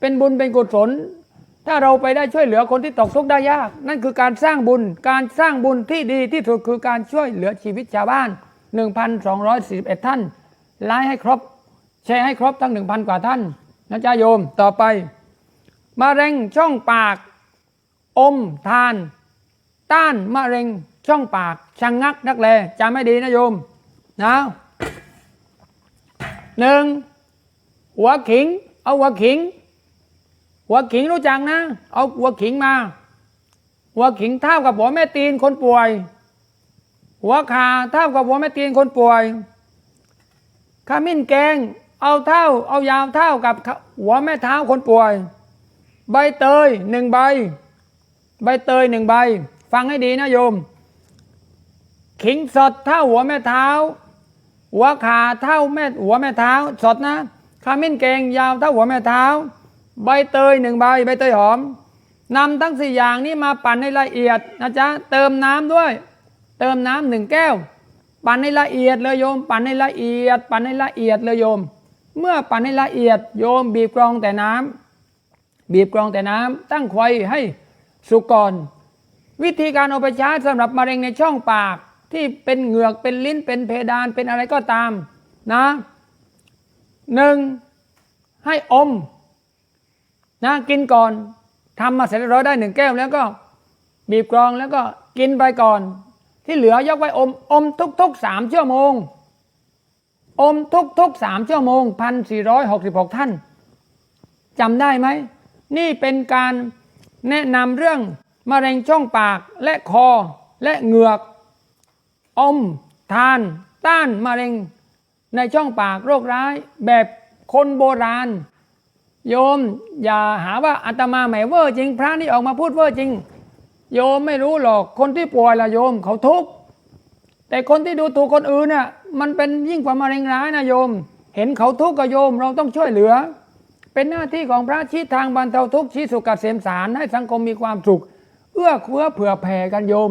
เป็นบุญเป็นกุศล ถ้าเราไปได้ช่วยเหลือคนที่ตกทุกข์ได้ยาก นั่นคือการสร้างบุญการสร้างบุญที่ดีที่สุดคือการช่วยเหลือชีวิตชาวบ้าน 1,241 ท่านไลฟ์ให้ครบ แชร์ให้ครบทั้ง 1,000 กว่าท่านนะจ๊ะโยมต่อไปมะเร็งช่องปาก อมทาน ต้านมะเร็งช่องปากชังงักนักแลจำไม่ดีนะโยมนะหนึ่งหัวขิง เอาหัวขิง หัวขิงรู้จักนะ เอาหัวขิงมา หัวขิงเท่ากับหัวแม่ตีนคนป่วยหัวขาเท่ากับหัวแม่ตีนคนป่วยขมิ้นแกง เอาเท่า เอายาวเท่ากับหัวแม่เท้าคนป่วย ใบเตยหนึ่งใบ ใบเตยหนึ่งใบ ฟังให้ดีนะโยม ขิงสดเท่าหัวแม่เท้า หัวขาเท่าแม่หัวแม่เท้า สดนะขมิ้นแกงยาวเท่าหัวแม่เท้า ใบเตยหนึ่งใบใบเตยหอมนำทั้งสี่อย่างนี้มาปั่นให้ละเอียดนะจ๊ะเติมน้ำด้วย เติมน้ำหนึ่งแก้ว ปั่นให้ละเอียดเลยโยม ปั่นให้ละเอียด ปั่นให้ละเอียดเลยโยม เมื่อปั่นให้ละเอียดโยมบีบกรองแต่น้ำบีบกรองแต่น้ำตั้งไฟให้สุกก่อนวิธีการเอาไปใช้สำหรับมะเร็งในช่องปากที่เป็นเหงือกเป็นลิ้นเป็นเพดานเป็นอะไรก็ตามนะหนึ่งให้อม นะกินก่อนทำมาเสร็จเรียบร้อยได้หนึ่งแก้วแล้วก็บีบกรองแล้วก็กินไปก่อน ที่เหลือยกไว้อมอมทุกๆสามชั่วโมง อมทุกๆสามชั่วโมงพันสี่ร้อยหกสิบหกท่านจำได้ไหม นี่เป็นการแนะนำเรื่องมะเร็งช่องปากและคอและเหงือก อม ทาน ต้านมะเร็งในช่องปากโรคร้ายแบบคนโบราณ โยมอย่าหาว่าอาตมาแหมเวอร์จริง พระนี่ออกมาพูดเวอร์จริง โยมไม่รู้หรอกคนที่ป่วยละโยมเขาทุกข์แต่คนที่ดูถูกคนอื่นน่ะมันเป็นยิ่งกว่ามะเร็งร้ายนะโยม เห็นเขาทุกข์กับโยมเราต้องช่วยเหลือ เป็นหน้าที่ของพระชี้ทางบรรเทาทุกข์ชี้สุขเกษมสารให้สังคมมีความสุข เอื้อเฟื้อเผื่อแผ่กันโยม